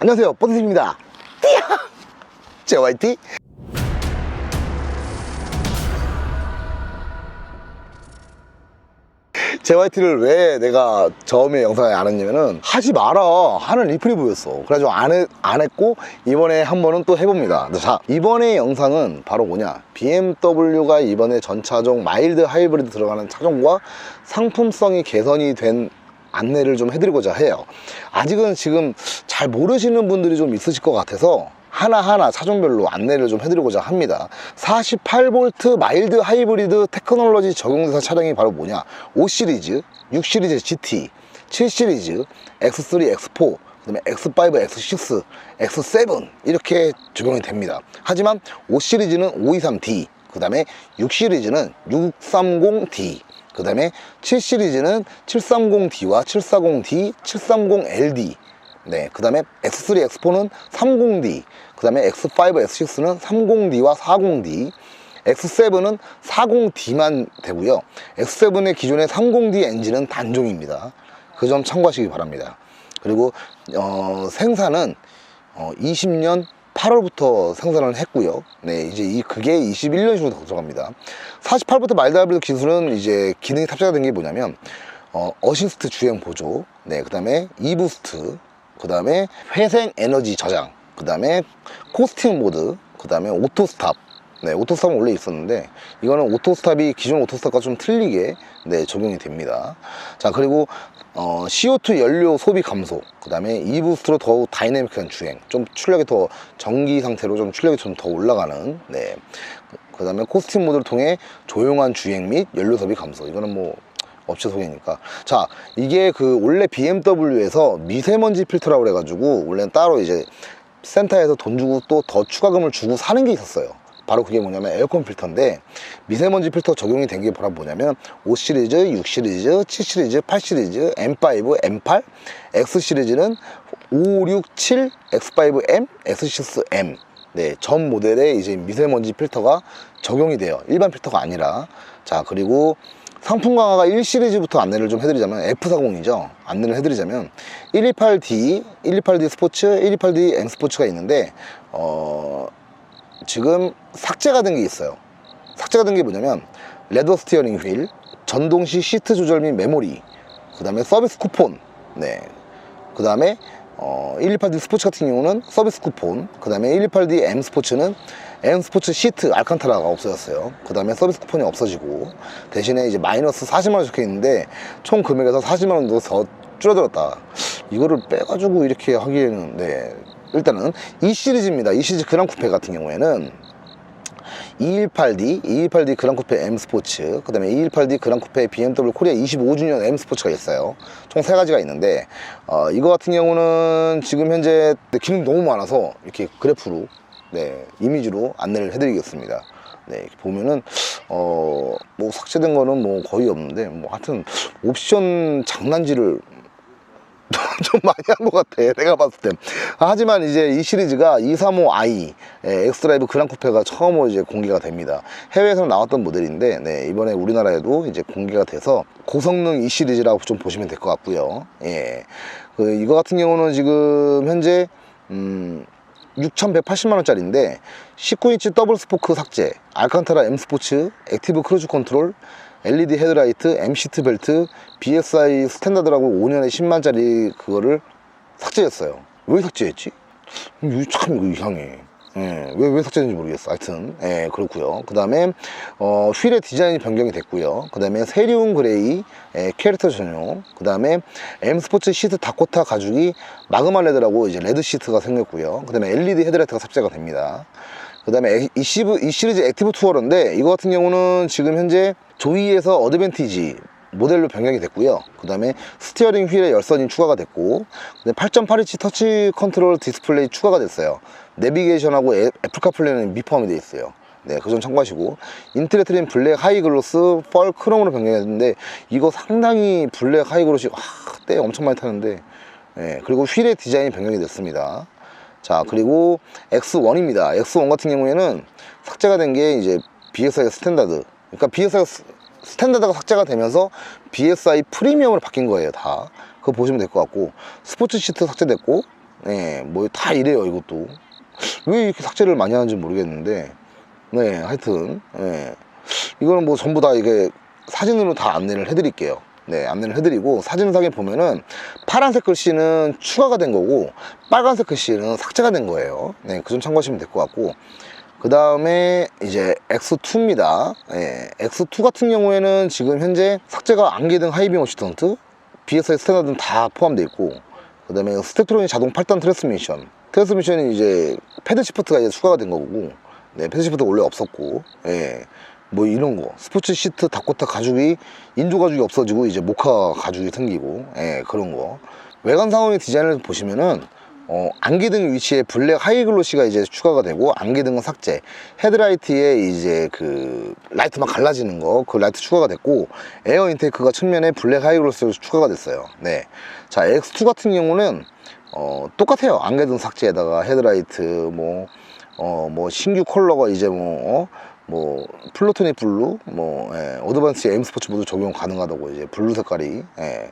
안녕하세요. 뽀드입니다. 띠야! JYT JYT를 왜 내가 처음에 영상에 안 했냐면은 하지 마라. 하는 리플이 보였어. 그래가지고 안, 해, 안 했고 이번에 한 번은 또 해봅니다. 자 이번에 영상은 바로 뭐냐? BMW가 이번에 전차종 마일드 하이브리드 들어가는 차종과 상품성이 개선이 된 안내를 좀 해드리고자 해요. 아직은 지금 잘 모르시는 분들이 좀 있으실 것 같아서 하나하나 차종별로 안내를 좀 해드리고자 합니다. 48V 마일드 하이브리드 테크놀로지 적용대상 차량이 바로 뭐냐? 5시리즈, 6시리즈 GT, 7시리즈, X3, X4 그다음에 X5, X6, X7 이렇게 적용이 됩니다. 하지만 5시리즈는 523D 그 다음에 6시리즈는 630D 그 다음에 7 시리즈는 730D와 740D, 730LD 네, 그 다음에 X3, X4는 30D, 그 다음에 X5, X6는 30D와 40D, X7은 40D만 되고요. X7의 기존의 30D 엔진은 단종입니다. 그 점 참고하시기 바랍니다. 그리고 어, 생산은 어, 20년 8월부터 생산을 했고요. 네, 이제 이 그게 21년 식으로 들어갑니다. 48부터 마일드 하이브리드 기술은 이제 기능이 탑재가 된 게 뭐냐면 어, 어시스트 주행 보조, 네, 그다음에 이부스트, 그다음에 회생 에너지 저장, 그다음에 코스팅 모드, 그다음에 오토 스탑. 네, 오토 스탑은 원래 있었는데 이거는 오토 스탑이 기존 오토 스탑과 좀 틀리게 네, 적용이 됩니다. 자, 그리고 어, CO2 연료 소비 감소, 그 다음에 이부스트로 더욱 다이내믹한 주행, 좀 출력이 더 전기 상태로 좀 출력이 좀 더 올라가는, 네. 그 다음에 코스팅 모드를 통해 조용한 주행 및 연료 소비 감소. 이거는 뭐 업체 소개니까. 자, 이게 그 원래 BMW에서 미세먼지 필터라고 그래가지고 원래는 따로 이제 센터에서 돈 주고 또 더 추가금을 주고 사는 게 있었어요. 바로 그게 뭐냐면 에어컨 필터인데 미세먼지 필터 적용이 된 게 바로 뭐냐면 5 시리즈, 6 시리즈, 7 시리즈, 8 시리즈, M5, M8, X시리즈는 5, 6, 7, X5M, X6M 네, 전 모델에 이제 미세먼지 필터가 적용이 돼요. 일반 필터가 아니라. 자, 그리고 상품 강화가 1시리즈부터 안내를 좀 해드리자면 F40이죠. 안내를 해드리자면 128D, 128D 스포츠, 128D M 스포츠가 있는데 어, 지금 삭제가 된 게 있어요. 삭제가 된 게 뭐냐면 레더 스티어링 휠, 전동시 시트 조절 및 메모리, 그 다음에 서비스 쿠폰, 네, 그 다음에 어, 128D 스포츠 같은 경우는 서비스 쿠폰, 그 다음에 128D M 스포츠는 M 스포츠 시트 알칸타라가 없어졌어요. 그 다음에 서비스 쿠폰이 없어지고 대신에 이제 마이너스 40만 원 적혀 있는데 총 금액에서 40만 원도 더 줄어들었다. 이거를 빼가지고 이렇게 하기에는 네 일단은 이 시리즈입니다. 이 시리즈 그랑 쿠페 같은 경우에는 218D, 218D 그랑쿠페 M 스포츠, 그 다음에 218D 그랑쿠페 BMW 코리아 25주년 M 스포츠가 있어요. 총 세 가지가 있는데, 어, 이거 같은 경우는 지금 현재 기능 너무 많아서 이렇게 그래프로, 네, 이미지로 안내를 해드리겠습니다. 네, 이렇게 보면은, 어, 뭐 삭제된 거는 뭐 거의 없는데, 뭐 하여튼 옵션 장난질을 좀 많이 한 것 같아. 내가 봤을 땐. 하지만 이제 이 시리즈가 235i 예, 엑스드라이브 그랑쿠페가 처음으로 이제 공개가 됩니다. 해외에서 나왔던 모델인데 네, 이번에 우리나라에도 이제 공개가 돼서 고성능 이 시리즈라고 좀 보시면 될 것 같고요. 예, 그 이거 같은 경우는 지금 현재 음 6,180만원짜리인데 19인치 더블 스포크 삭제 알칸타라 M 스포츠 액티브 크루즈 컨트롤 LED 헤드라이트, M 시트 벨트, BSI 스탠다드라고 5년에 10만짜리 그거를 삭제했어요. 왜 삭제했지? 이거 참 이거 이상해. 예, 왜, 왜 삭제했는지 모르겠어. 하여튼, 예, 그렇고요 그 다음에, 어, 휠의 디자인이 변경이 됐고요. 그 다음에 세리움 그레이, 예, 캐릭터 전용. 그 다음에 M 스포츠 시트 다코타 가죽이 마그마 레드라고 이제 레드 시트가 생겼고요. 그 다음에 LED 헤드라이트가 탑재가 됩니다. 그 다음에 이, 시브, 이 시리즈 액티브 투어러인데 이거 같은 경우는 지금 현재 조이에서 어드밴티지 모델로 변경이 됐고요. 그 다음에 스티어링 휠에 열선이 추가가 됐고 8.8인치 터치 컨트롤 디스플레이 추가가 됐어요. 내비게이션하고 애- 애플카플레이는 미포함이 되어 있어요. 네, 그 점 참고하시고. 인텔의 트림 블랙 하이글로스 펄 크롬으로 변경했는데 이거 상당히 블랙 하이글로시 와, 때 엄청 많이 타는데 네, 그리고 휠의 디자인이 변경이 됐습니다. 자 그리고 X1입니다. X1 같은 경우에는 삭제가 된 게 이제 BSI 스탠다드 그러니까 BSI 스- 스탠다드가 삭제가 되면서 BSI 프리미엄으로 바뀐 거예요 다 그거 보시면 될 것 같고 스포츠 시트 삭제됐고 네, 뭐다 이래요 이것도. 왜 이렇게 삭제를 많이 하는지 모르겠는데, 네, 하여튼, 네. 이거는 뭐 전부 다 이게 사진으로 다 안내를 해드릴게요. 네, 안내를 해드리고 사진상에 보면은 파란색 글씨는 추가가 된 거고 빨간색 글씨는 삭제가 된 거예요. 네, 그 점 참고하시면 될 것 같고 그 다음에 이제 X2입니다. 예, X2 같은 경우에는 지금 현재 삭제가 안개등 하이빙 어시스턴트, BSI 스탠다드는 다 포함되어 있고, 그 다음에 스택트로닉 자동 8단 트랜스미션. 트랜스미션이 이제 패드 시프트가 이제 추가가 된 거고, 네, 패드 시프트 원래 없었고, 예, 뭐 이런 거. 스포츠 시트 다코타 가죽이, 인조 가죽이 없어지고, 이제 모카 가죽이 생기고, 예, 그런 거. 외관상의 디자인을 보시면은, 어, 안개등 위치에 블랙 하이글로시가 이제 추가가 되고 안개등은 삭제 헤드라이트에 이제 그 라이트만 갈라지는 거 그 라이트 추가가 됐고 에어 인테이크가 측면에 블랙 하이글로시로 추가가 됐어요 네자 X2 같은 경우는 어, 똑같아요 안개등 삭제에다가 헤드라이트 뭐 어, 뭐 신규 컬러가 이제 뭐, 어, 뭐, 플로토닉 블루, 뭐, 예, 어드밴스 M 스포츠 모두 적용 가능하다고 이제 블루 색깔이, 예.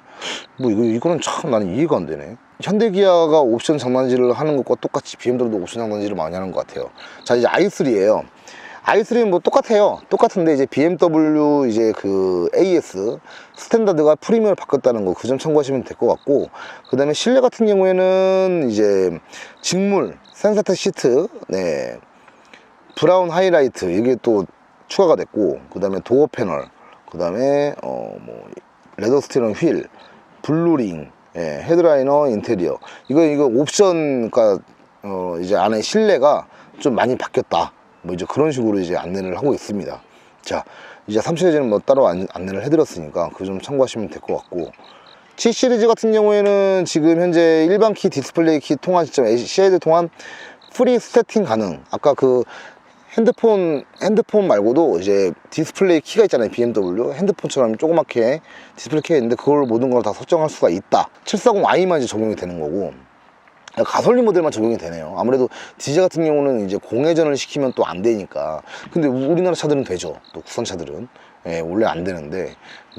뭐, 이거, 이거는 참 나는 이해가 안 되네. 현대기아가 옵션 장난질을 하는 것과 똑같이 BMW도 옵션 장난질을 많이 하는 것 같아요. 자, 이제 i3예요. i3는 뭐 똑같아요. 똑같은데 이제 BMW 이제 그 AS 스탠다드가 프리미엄을 바꿨다는 거 그 점 참고하시면 될 것 같고 그 다음에 실내 같은 경우에는 이제 직물 센서텍 시트 네 브라운 하이라이트 이게 또 추가가 됐고 그 다음에 도어 패널 그 다음에 어 뭐 레더 스티ering 휠 블루링 예, 헤드라이너 인테리어. 이거 이거 옵션 그러니까 어 이제 안에 실내가 좀 많이 바뀌었다. 뭐 이제 그런 식으로 이제 안내를 하고 있습니다. 자 이제 3 시리즈는 뭐 따로 안, 안내를 해드렸으니까 그점 참고하시면 될 것 같고. 7 시리즈 같은 경우에는 지금 현재 일반 키 디스플레이 키 통화 시점 CID 통한 프리 세팅 가능. 아까 그 핸드폰 핸드폰 말고도 이제 디스플레이 키가 있잖아요 BMW 핸드폰처럼 조그맣게 디스플레이 키가 있는데 그걸 모든 걸 다 설정할 수가 있다. 740i만 이제 적용이 되는 거고 가솔린 모델만 적용이 되네요. 아무래도 디젤 같은 경우는 이제 공회전을 시키면 또 안 되니까. 근데 우리나라 차들은 되죠. 또 국산 차들은. 예, 원래 안 되는데.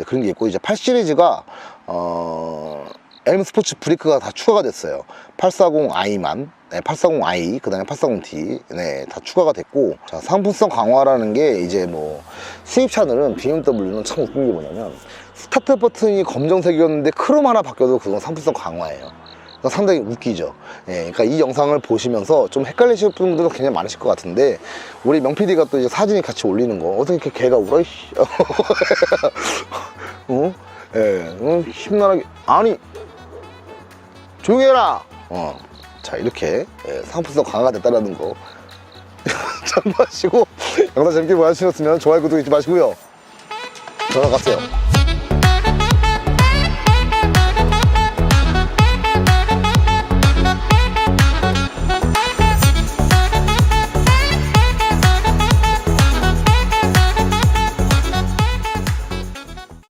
그런 게 있고 이제 8 시리즈가 어 M 스포츠 브레이크가 다 추가가 됐어요 840i만 네, 840i 그 다음에 840d 네, 다 추가가 됐고 자, 상품성 강화라는 게 이제 뭐 수입 차들은 BMW는 참 웃긴 게 뭐냐면 스타트 버튼이 검정색이었는데 크롬 하나 바뀌어도 그건 상품성 강화예요 그러니까 상당히 웃기죠. 예, 그러니까 이 영상을 보시면서 좀 헷갈리실 분들도 굉장히 많으실 것 같은데 우리 명 PD가 또 이제 사진이 같이 올리는 거 어떻게 이렇게 개가 울어? 씨. 어? 예, 어, 힘나게 아니 조용히 해라. 어, 자 이렇게 예, 상품성 강화가 됐다라는 거 참고하시고 영상 재밌게 보셨으면 좋아요 구독 잊지 마시고요. 전화 갔어요.